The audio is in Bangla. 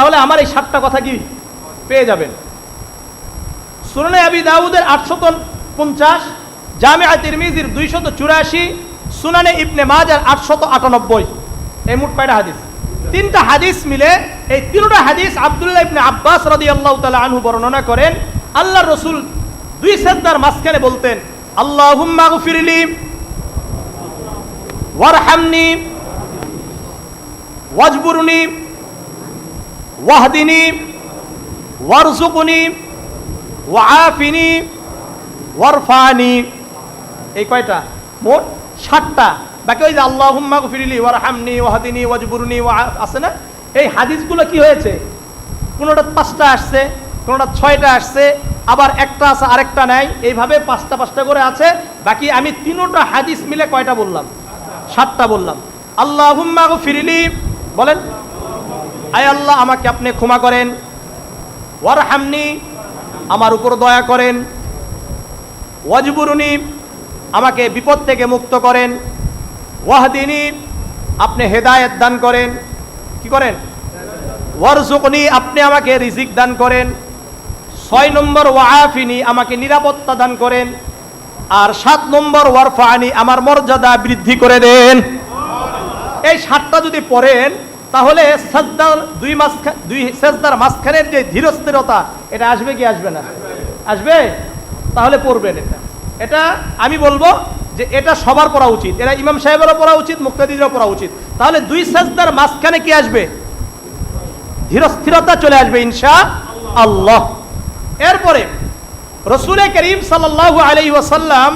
তাহলে আমার এই সাতটা কথা কি পেয়ে যাবেন? সুরনে আবি দাউদের আটশত পঞ্চাশ জামিয়া তিরমিজির দুইশত চুরাশি, সুনানে ইবনে মাজার আটশত আটানব্বই। এই মোট কয়টা হাদিস? তিনটা হাদিস মিলে এই তিনটা হাদিস আব্দুল্লাহ ইবনে আব্বাস রাদিয়াল্লাহু তাআলা আনহু বর্ণনা করেন। আল্লাহর রসুল দুই সেদ্দার মাঝখানে বলতেন, আল্লাহুম্মা গফিরলি, ওয়ারহামনি, ওয়াজবুরনি ওয়াহদিনী ওয়ারজুকনি ওয়াফিনি ওয়ারফানি এই কয়টা? মোট ষাটটা বাকি ওই যে আল্লাহ হুম্মা গফিরিলি ওয়ারহামনি, ওয়াহদিনী, ওয়াজবুরনি, ওয়া আছে না? এই হাদিসগুলো কি হয়েছে? কোনোটা পাঁচটা আসছে, কোনোটা ছয়টা আসছে, আবার একটা আছে, আরেকটা নাই। এইভাবে পাঁচটা পাঁচটা করে আছে। বাকি আমি তিনোটা হাদিস মিলে কয়টা বললাম? সাতটা বললাম। আল্লাহ হুম্মা গফিরিলি, বলেন। আয় আল্লাহ, আমাকে আপনি ক্ষমা করেন। ওয়ারহামনি, আমার উপর দয়া করেন। ওয়াজবুরুনি, আমাকে বিপদ থেকে মুক্ত করেন। ওয়াহদিনী, আপনি হেদায়েত দান করেন। কি করেন? ওয়ারজুকনি আপনি আমাকে রিজিক দান করেন। ছয় নম্বর ওয়াফিনি আমাকে নিরাপত্তা দান করেন। আর সাত নম্বর ওয়ারফানি আমার মর্যাদা বৃদ্ধি করে দেন। এই সাতটা যদি পড়েন তাহলে সাজদার দুই মাঝখান দুই সেজদার মাঝখানের যে ধীরস্থিরতা, এটা আসবে কি আসবে না? আসবে? তাহলে পড়বেন এটা। এটা আমি বলব যে এটা সবার পড়া উচিত। এটা ইমাম সাহেবেরও পড়া উচিত মুক্তাদিদেরও পড়া উচিত। তাহলে দুই সেজদার মাঝখানে কি আসবে? ধীরস্থিরতা চলে আসবে ইনশা আল্লাহ। এরপরে রসুল করিম সাল্লাল্লাহু আলাইহি ওয়াসাল্লাম